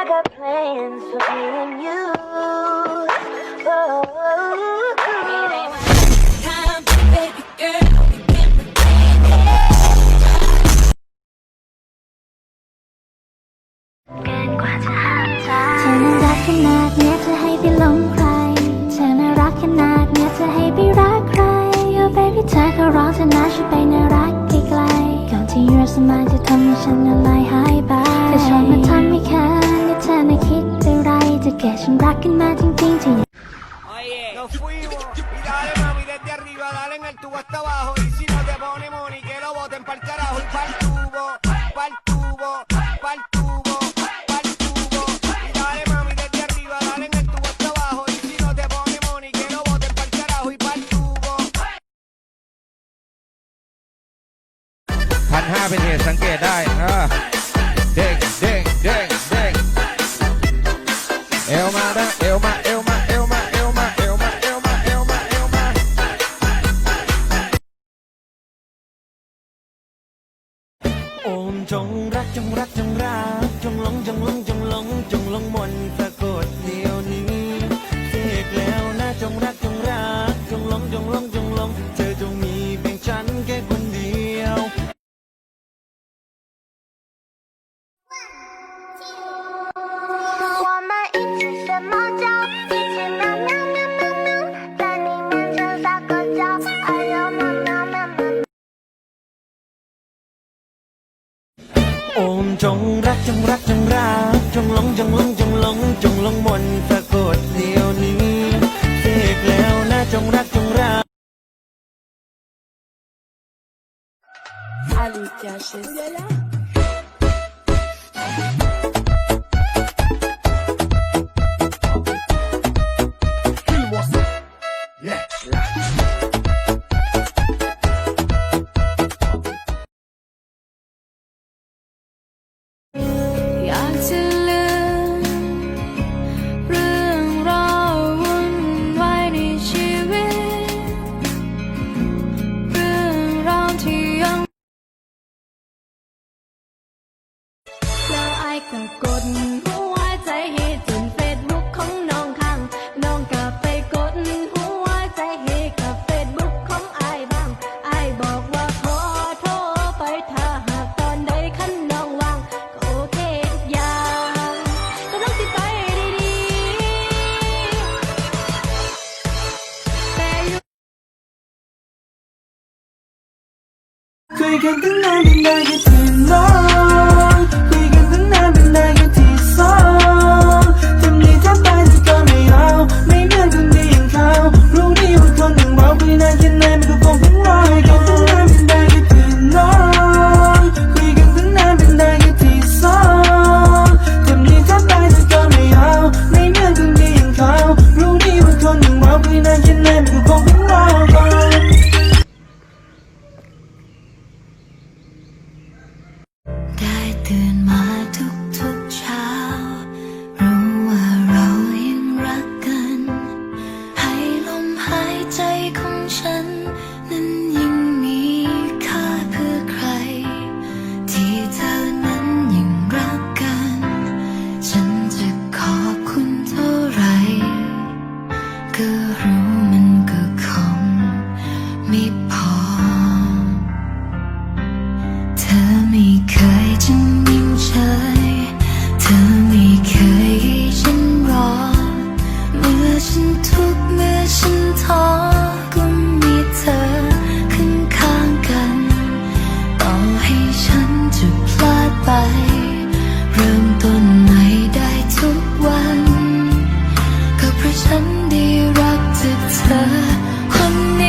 I got plans for me and you. Oh, เกินกว่าจะห้ามใจเธอน่ารักขนาดเนี้ยจะให้ไปหลงใคร เธอน่ารักขนาดเนี้ยจะให้ไปรักใคร Oh baby เธอขอร้องเธอนะช่วยไปน่ารักไกลๆก่อนที่รัศมีจะทำให้ฉันละลายหายไป จะแก่ฉันรักกันมาจริงๆที่ Oye, nos fuimos. Y dale, mami, desde arriba, dale en el tubo hasta abajo. Y si no te pone money, que lo boten pa'l carajo. Y pa'l tubo, pa'l tubo, pa'l tubo, pa'l tubo. Y dale, mami, desde arriba, dale en el tubo hasta abajo. Y si no te pone money, que lo boten pa'l carajo. Y pa'l tubo. พันห้าเป็นเหตุสังเกตได้อ่า เอวมานะเอวมาเอวมาเอวมาเอวมาเอวมาเอวมาเอวมาเอวมาโอมจงรักจงรักจงรักจงหลงจงหลงจงหลงจ จงรักจงรักจงรักจงหลงจงหลงจงหลงจงหลงมนต์สะกดเดียวนี้เสกแล้วนะจงรักจงรักอย แล้วไอ้ก็กดหัวใจให้จนเฟซบุ๊กของน้องข้าง น้องก็ไปกดหัวใจให้กับเฟซบุ๊กของไอ้บ้างไอ้บอกว่าขอโทรไปถ้าหากตอนใดคันน้องว่างก็โอเคทุกอย่างกำลังสิไปดีๆแต่อยู่ คุยกันตั้งนานเป็นได้แค่ที่นอ มันก็คงไม่ ฉันดีรักจากเธอคน